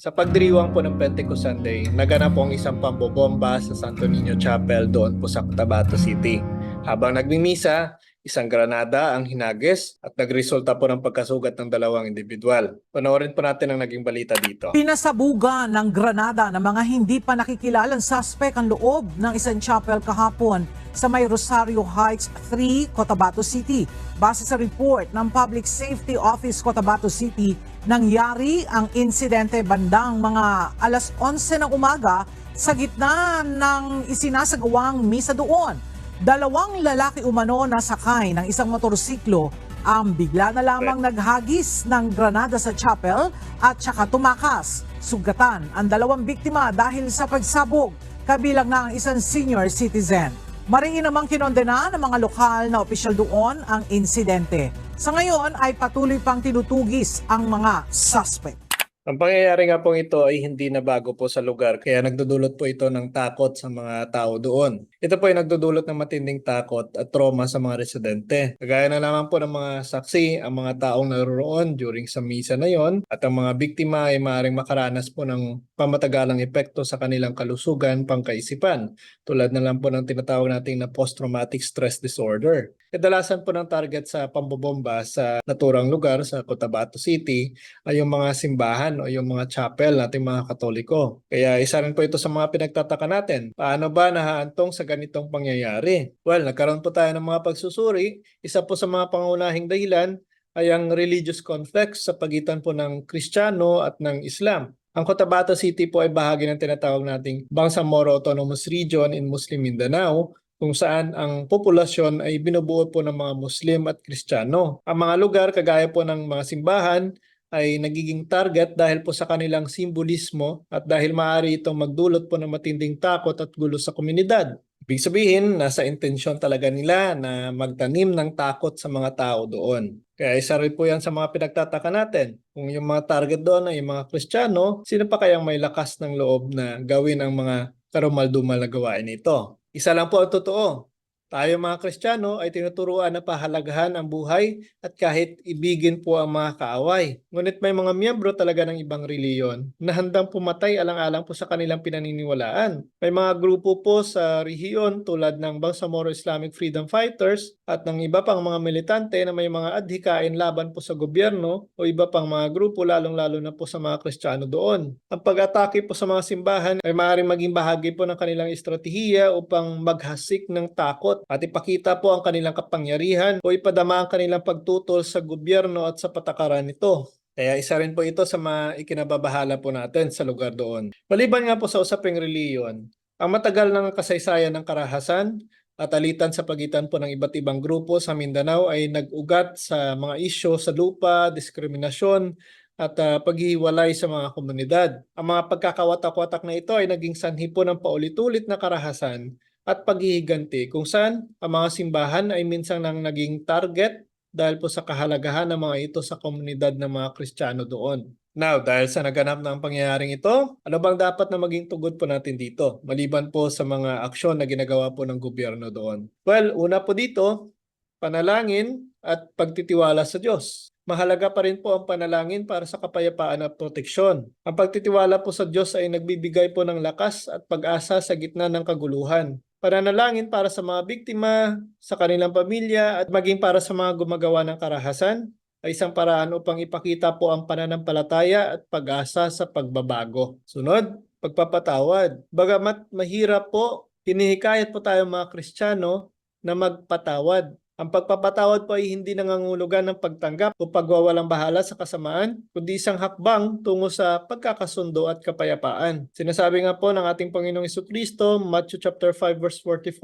Sa pagdiriwang po ng Pentecost Sunday, naganap po ang isang pambobomba sa Santo Niño Chapel doon po sa Cotabato City. Habang nagmimisa, isang granada ang hinagis at nagresulta po ng pagkasugat ng dalawang individual. Panoorin po natin ang naging balita dito. Pinasabugan ng Granada ng mga hindi pa nakikilalang suspect ang loob ng isang chapel kahapon sa may Rosario Heights 3, Cotabato City. Base sa report ng Public Safety Office Cotabato City, nangyari ang insidente bandang mga alas 11 ng umaga sa gitna ng isinasagawang misa doon. Dalawang lalaki umano na sakay ng isang motorsiklo ang bigla na lamang naghagis ng granada sa chapel at saka tumakas. Sugatan ang dalawang biktima dahil sa pagsabog, kabilang na ang isang senior citizen. Mariin namang kinondena ng mga lokal na opisyal doon ang insidente. Sa ngayon ay patuloy pang tinutugis ang mga suspect. Ang pangyayari nga pong ito ay hindi na bago po sa lugar kaya nagdudulot po ito ng takot sa mga tao doon. Ito po ay nagdudulot ng matinding takot at trauma sa mga residente. Kagaya na naman po ng mga saksi, ang mga taong naroon during sa misa na yon at ang mga biktima ay maaaring makaranas po ng pamatagalang epekto sa kanilang kalusugan, pangkaisipan, tulad na lang po ng tinatawag nating na post-traumatic stress disorder. Kadalasan po ng target sa pambobomba sa naturang lugar sa Cotabato City ay yung mga simbahan o yung mga chapel nating mga katoliko. Kaya isa rin po ito sa mga pinagtataka natin. Paano ba nahaantong sa ganitong pangyayari? Well, nagkaroon po tayo ng mga pagsusuri. Isa po sa mga pangunahing dahilan ay ang religious conflicts sa pagitan po ng Kristiyano at ng Islam. Ang Cotabato City po ay bahagi ng tinatawag nating Bangsamoro Autonomous Region in Muslim Mindanao kung saan ang populasyon ay binubuo po ng mga Muslim at Kristiyano. Ang mga lugar kagaya po ng mga simbahan ay nagiging target dahil po sa kanilang simbolismo at dahil maaari itong magdulot po ng matinding takot at gulo sa komunidad. Ibig sabihin, nasa intensyon talaga nila na magtanim ng takot sa mga tao doon. Kaya isa rin po yan sa mga pinagtataka natin. Kung yung mga target doon ay yung mga Kristiyano, sino pa kayang may lakas ng loob na gawin ang mga karumaldumal na gawain ito? Isa lang po ang totoo. Tayo mga Kristiyano ay tinuturuan na pahalagahan ang buhay at kahit ibigin po ang mga kaaway. Ngunit may mga miyembro talaga ng ibang reliyon na handang pumatay alang-alang po sa kanilang pinaniniwalaan. May mga grupo po sa rehiyon tulad ng Bangsamoro Islamic Freedom Fighters at ng iba pang mga militante na may mga adhikain laban po sa gobyerno o iba pang mga grupo lalong-lalo na po sa mga Kristiyano doon. Ang pag-atake po sa mga simbahan ay maaaring maging bahagi po ng kanilang estratehiya upang maghasik ng takot at ipakita po ang kanilang kapangyarihan o ipadama ang kanilang pagtutol sa gobyerno at sa patakaran nito. Kaya isa rin po ito sa mga ikinababahala po natin sa lugar doon. Maliban nga po sa usaping reliyon, ang matagal ng kasaysayan ng karahasan at alitan sa pagitan po ng iba't ibang grupo sa Mindanao ay nag-ugat sa mga isyo sa lupa, diskriminasyon, at ah, paghihiwalay sa mga komunidad. Ang mga pagkakawatak-watak na ito ay naging sanhi po ng paulit-ulit na karahasan at paghihiganti kung saan ang mga simbahan ay minsan nang naging target dahil po sa kahalagahan ng mga ito sa komunidad ng mga Kristiyano doon. Now, dahil sa naganap ng pangyayaring ito, ano bang dapat na maging tugod po natin dito? Maliban po sa mga aksyon na ginagawa po ng gobyerno doon. Well, una po dito, panalangin at pagtitiwala sa Diyos. Mahalaga pa rin po ang panalangin para sa kapayapaan at proteksyon. Ang pagtitiwala po sa Diyos ay nagbibigay po ng lakas at pag-asa sa gitna ng kaguluhan. Pananalangin para sa mga biktima, sa kanilang pamilya at maging para sa mga gumagawa ng karahasan ay isang paraan upang ipakita po ang pananampalataya at pag-asa sa pagbabago. Sunod, pagpapatawad. Bagamat mahirap po, hinihikayat po tayo mga Kristiyano na magpatawad. Ang pagpapatawad po ay hindi nangangulugan ng pagtanggap o pagwawalang bahala sa kasamaan, kundi isang hakbang tungo sa pagkakasundo at kapayapaan. Sinasabi nga po ng ating Panginoong Kristo, Matthew chapter 5 verse 44,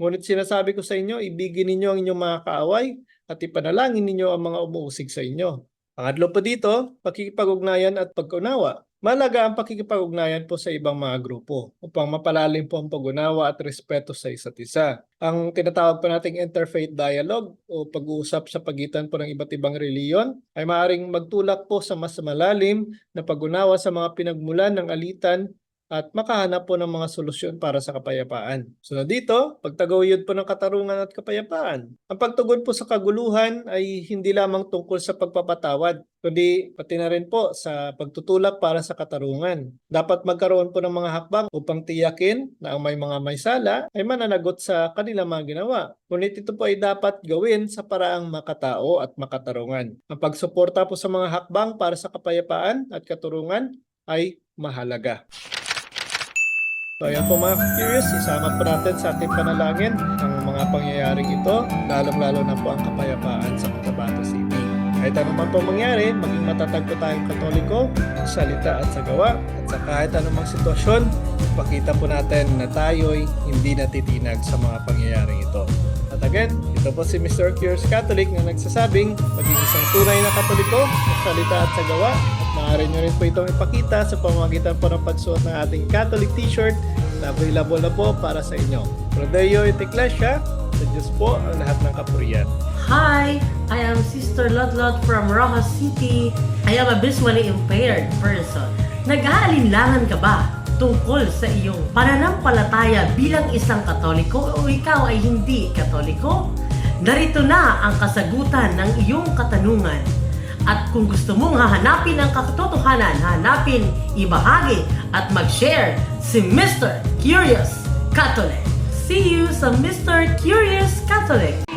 Ngunit sinasabi ko sa inyo, ibigin ninyo ang inyong mga kaaway at ipanalangin ninyo ang mga umuusig sa inyo. Pangatlo po dito, pakikipag-ugnayan at pagkunawa. Malaga ang pakikipag-ugnayan po sa ibang mga grupo upang mapalalim po ang pag-unawa at respeto sa isa't isa. Ang tinatawag po nating interfaith dialogue o pag-uusap sa pagitan po ng iba't ibang reliyon ay maaaring magtulak po sa mas malalim na pag-unawa sa mga pinagmulan ng alitan at makahanap po ng mga solusyon para sa kapayapaan. Sunod dito, pagtaguyod po ng katarungan at kapayapaan. Ang pagtugon po sa kaguluhan ay hindi lamang tungkol sa pagpapatawad, kundi pati na rin po sa pagtutulak para sa katarungan. Dapat magkaroon po ng mga hakbang upang tiyakin na ang may mga may sala ay mananagot sa kanilang mga ginawa. Ngunit ito po ay dapat gawin sa paraang makatao at makatarungan. Ang pagsuporta po sa mga hakbang para sa kapayapaan at katurungan ay mahalaga. So ayan po mga curious, isama po natin sa ating panalangin ang mga pangyayaring ito, lalong-lalo na po ang kapayapaan sa Cotabato City. Kahit ano po mangyari, maging matatag po tayong katoliko sa salita at sa gawa. At sa kahit anumang sitwasyon, ipakita po natin na tayo'y hindi natitinag sa mga pangyayaring ito. At again, ito po si Mr. Curious Catholic na nagsasabing maging isang tunay na katoliko sa salita at sa gawa maaari nyo rin po itong ipakita sa pamamagitan po ng pagsuot ng ating Catholic t-shirt na available na po para sa inyo. Prodeo et Ecclesia, sa Diyos po ang lahat ng kapurian. Hi, I am Sister Lotlot from Rojas City. I am a visually impaired person. Nag-aalinlangan ka ba tungkol sa iyong pananampalataya bilang isang katoliko o ikaw ay hindi katoliko? Narito na ang kasagutan ng iyong katanungan. At kung gusto mong hahanapin ang katotohanan, hanapin, ibahagi at mag-share si Mr. Curious Catholic. See you sa Mr. Curious Catholic.